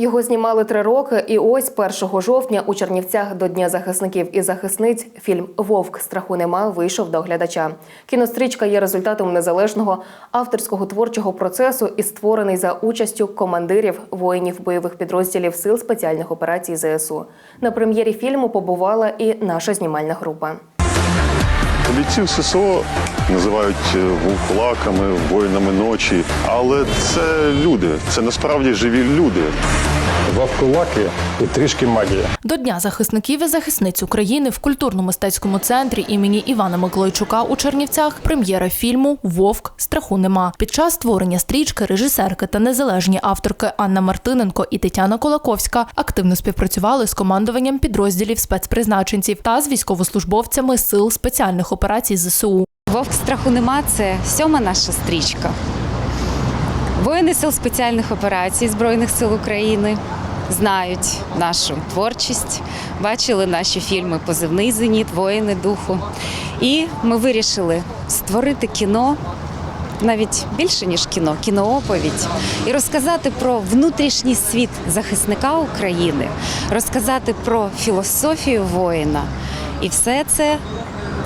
Його знімали три роки, і ось 1 жовтня у Чернівцях до Дня захисників і захисниць фільм Вовк страху нема вийшов до глядача. Кінострічка є результатом незалежного авторського творчого процесу і створений за участю командирів воїнів бойових підрозділів сил спеціальних операцій ЗСУ. На прем'єрі фільму побувала і наша знімальна група. Бійців ССО називають е, вовкулаками, воїнами ночі, але це люди, це насправді живі люди. Вовкулаки і трішки магія. До Дня захисників і захисниць України в культурно-мистецькому центрі імені Івана Миколайчука у Чернівцях прем'єра фільму Вовк страху нема. Під час створення стрічки режисерки та незалежні авторки Анна Мартиненко і Тетяна Колаковська активно співпрацювали з командуванням підрозділів спецпризначенців та з військовослужбовцями сил спеціальних операцій ЗСУ. Вовк страху нема це сьома наша стрічка. Воїни сил спеціальних операцій Збройних сил України знають нашу творчість, бачили наші фільми Позивний зеніт, Воїни духу. І ми вирішили створити кіно. Навіть більше ніж кіно, кінооповідь, і розказати про внутрішній світ захисника України, розказати про філософію воїна. І все це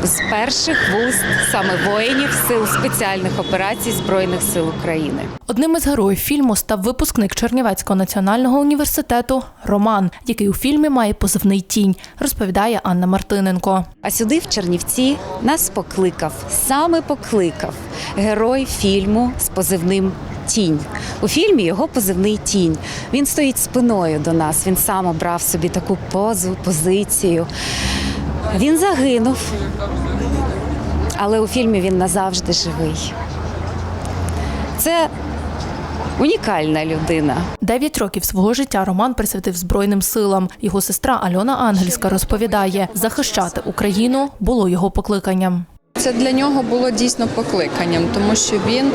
з перших вуст саме воїнів сил спеціальних операцій Збройних сил України. Одним із героїв фільму став випускник Чернівецького національного університету Роман, який у фільмі має позивний тінь, розповідає Анна Мартиненко. А сюди, в Чернівці, нас покликав, саме покликав герой фільму з позивним Тінь. У фільмі його позивний тінь. Він стоїть спиною до нас. Він сам обрав собі таку позу, позицію. Він загинув, але у фільмі він назавжди живий. Це унікальна людина. Дев'ять років свого життя Роман присвятив Збройним силам. Його сестра Альона Ангельська розповідає, захищати Україну було його покликанням. Це для нього було дійсно покликанням, тому що він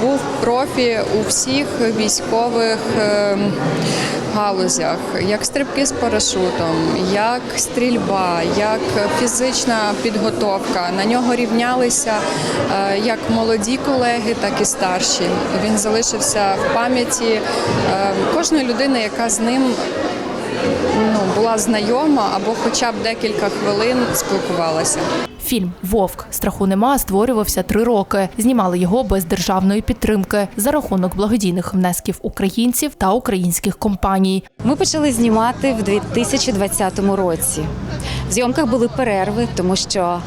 був профі у всіх військових е, галузях, як стрибки з парашутом, як стрільба, як фізична підготовка. На нього рівнялися е, як молоді колеги, так і старші. Він залишився в пам'яті е, кожної людини, яка з ним ну, була знайома або хоча б декілька хвилин спілкувалася. Фільм Вовк страху нема створювався три роки. Знімали його без державної підтримки за рахунок благодійних внесків українців та українських компаній. Ми почали знімати в 2020 році. В зйомках були перерви, тому що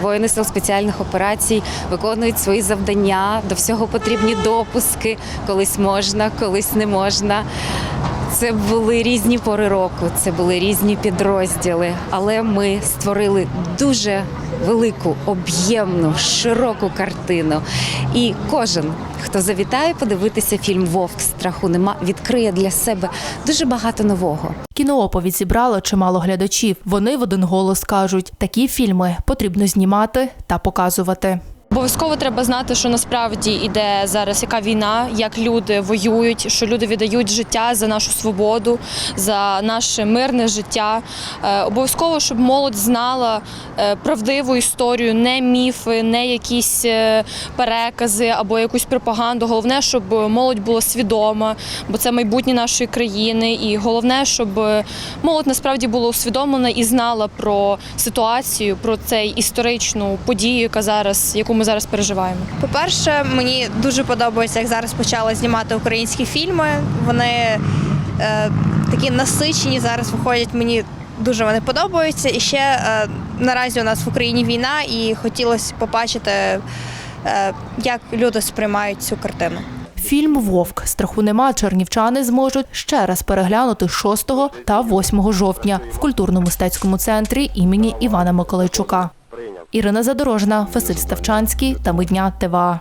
воїни сил спеціальних операцій виконують свої завдання. До всього потрібні допуски. Колись можна, колись не можна. Це були різні пори року, це були різні підрозділи, але ми створили дуже велику, об'ємну, широку картину. І кожен, хто завітає подивитися фільм Вовк страху нема, відкриє для себе дуже багато нового. Кінооповідь зібрала чимало глядачів. Вони в один голос кажуть, такі фільми потрібно знімати та показувати. Обов'язково треба знати, що насправді іде зараз яка війна, як люди воюють, що люди віддають життя за нашу свободу, за наше мирне життя. Е, Обов'язково, щоб молодь знала е, правдиву історію, не міфи, не якісь е, перекази або якусь пропаганду. Головне, щоб молодь була свідома, бо це майбутнє нашої країни. І головне, щоб молодь насправді була усвідомлена і знала про ситуацію, про цей історичну подію, яка зараз, яку ми зараз переживаємо. По-перше, мені дуже подобається, як зараз почали знімати українські фільми. Вони е, такі насичені зараз виходять. Мені дуже вони подобаються. І ще е, наразі у нас в Україні війна, і хотілося побачити, е, як люди сприймають цю картину. Фільм Вовк страху нема. Чернівчани зможуть ще раз переглянути 6 та 8 жовтня в культурно-мистецькому центрі імені Івана Миколайчука. Ірина Задорожна, Василь Ставчанський та Мидня ТВА.